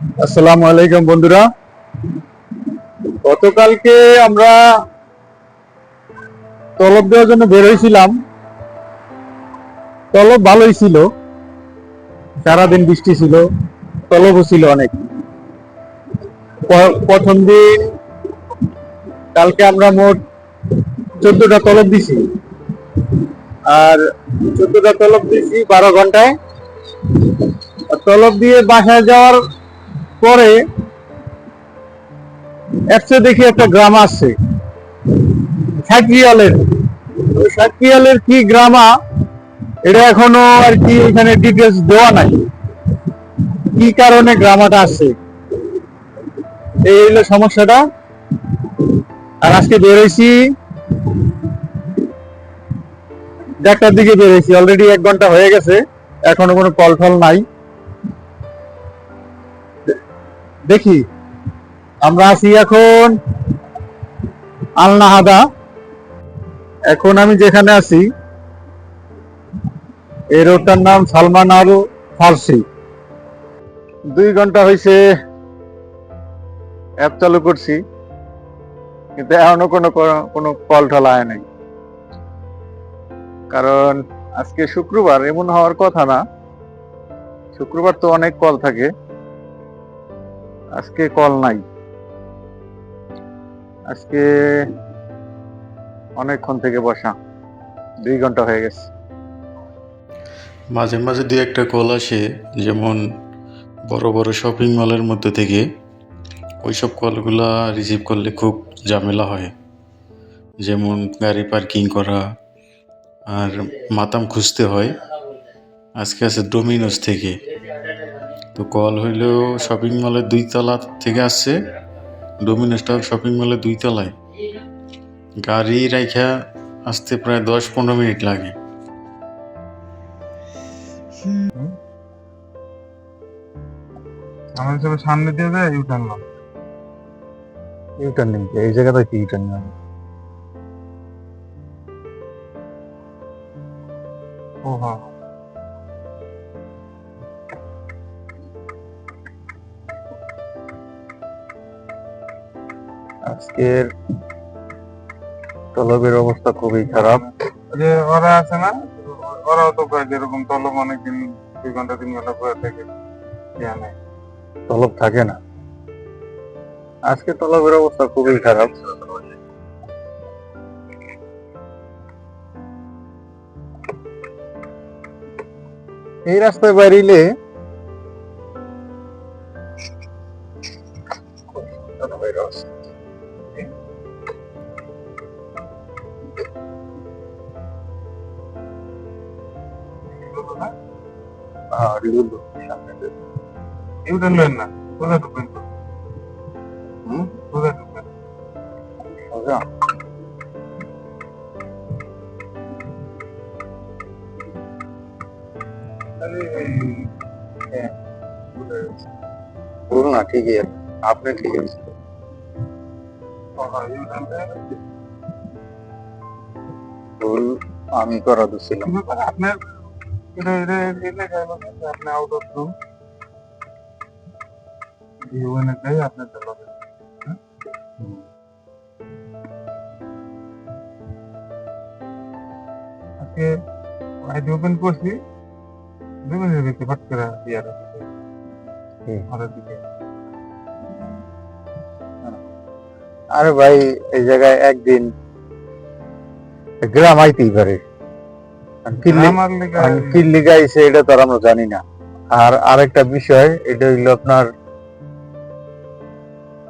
আসসালামু আলাইকুম বন্ধুরা। গতকালকে আমরা তলব দেওয়ার জন্য বের হয়েছিলাম। তলব ভালোই ছিল। সারাদিন বৃষ্টি ছিল, তলবও ছিল অনেক। প্রথম দিন কালকে আমরা মোট চোদ্দটা তলব দিছি। আর চোদ্দটা তলব দিছি বারো ঘন্টায়। তলব দিয়ে বাসায় যাওয়ার পরে অ্যাপসে দেখি একটা গ্রাম আসছে সাকিয়ালের সাকিয়ালের কি গ্রামা? এটা এখনও আর কি এখানে ডিটেলস দেওয়া নাই। কি কারণে গ্রামাটা আসছে এই হলো সমস্যাটা। আর আজকে বেরোইছি। দেড়টার দিকে বেরোইছি। অলরেডি এক ঘণ্টা হয়ে গেছে। এখনও কোনো কল টল নাই। দেখি। আমরা আছি এখন আলনাহাদা। এখন আমি যেখানে আছি, এই রোডটার নাম সালমান আরও ফার্সি। দুই ঘণ্টা হয়েছে অ্যাপ চালু করছি, কিন্তু এখনও কোনো কোনো কল টল আয় নাই। কারণ আজকে শুক্রবার এমন হওয়ার কথা না। শুক্রবার তো অনেক কল থাকে। আজকে কল নাই। আজকে অনেকক্ষণ থেকে বসা, দুই ঘণ্টা হয়ে গেছে। মাঝে মাঝে দুই একটা কল আসে, যেমন বড় বড় শপিং মলের মধ্যে থেকে। ওইসব কলগুলা রিসিভ করলে খুব ঝামেলা হয়। যেমন গাড়ি পার্কিং করা আর মাতাম খুঁজতে হয়। আজকে আছে ডোমিনোস থেকে। তো কল হইলেও শপিং মলের দুই তলা থেকে আসছে। ডোমিনোসটা শপিং মলের দুই তলায়। গাড়ি রাইখা আসতে প্রায় দশ পনেরো মিনিট লাগে। আমার হিসাবে সামনে দিয়ে যায় ইউটার্ন মার ইউটার্ন নিতে এই জায়গাটা কি ইউটার্ন নেবে ও হ্যাঁ আজকের তলবের অবস্থা খুবই খারাপ। যে ওরা আছে না ওরাও তো তলব অনেকদিন দুই ঘণ্টা তিন ঘণ্টা পরে থেকে তলব থাকে না। আজকে তলবের অবস্থা খুবই খারাপ। এই রাস্তায় ইউটার্ন হুম? কোথায় ঢুকবেন সোজা আরে এই ভুল না ঠিকই আছে আপনি ঠিক আছে ইউটার্ন ভুল আমি করা দিছিলাম আপনার আপনি আউট অফ রুম আপনার তলবে আজকে আইডি ওপেন করছি দুই মিনিটের ভিতরে ফট করে আরে ভাই এই জায়গায় একদিন গ্রাম আইতেই পারে এটা তো আমরা জানি না। আর আরেকটা বিষয় এটা হইল আপনার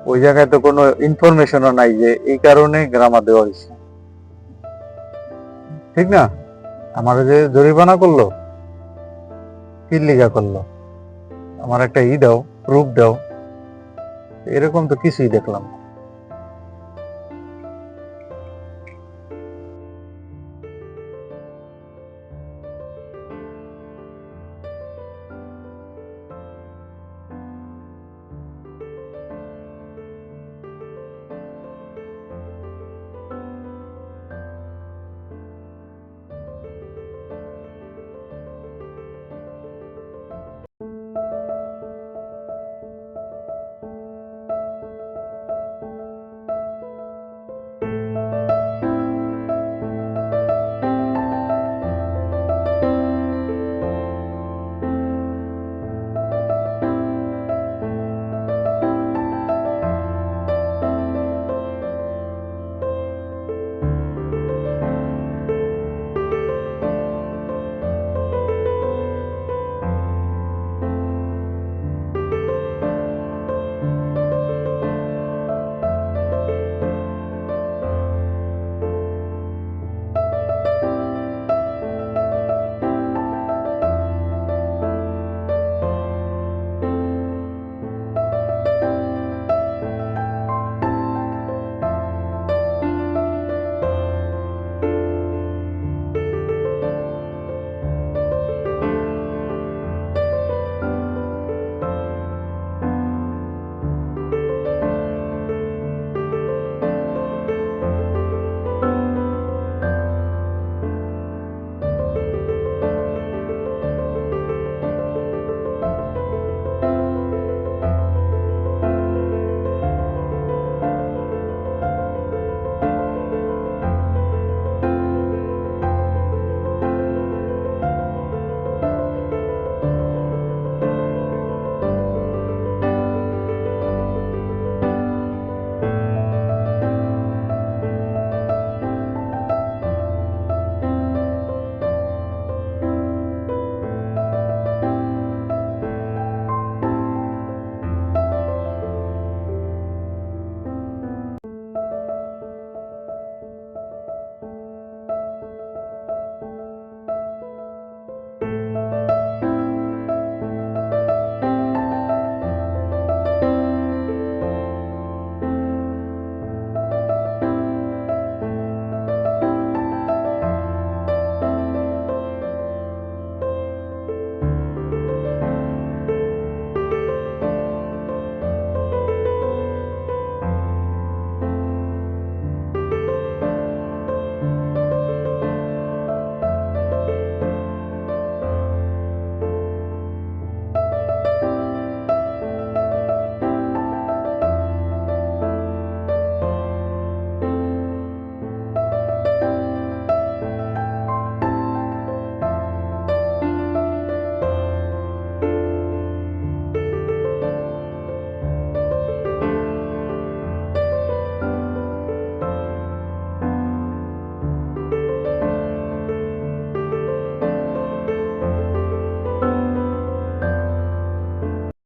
ওই জায়গায় তো কোনো ইনফরমেশনও নাই যে এই কারণে গ্রামা দেওয়া হয়েছে। ঠিক না? আমার যে জরিমানা করল কিল্লিগা করল আমার একটা ই দাও প্রুফ দাও এরকম তো কিছুই দেখলাম না।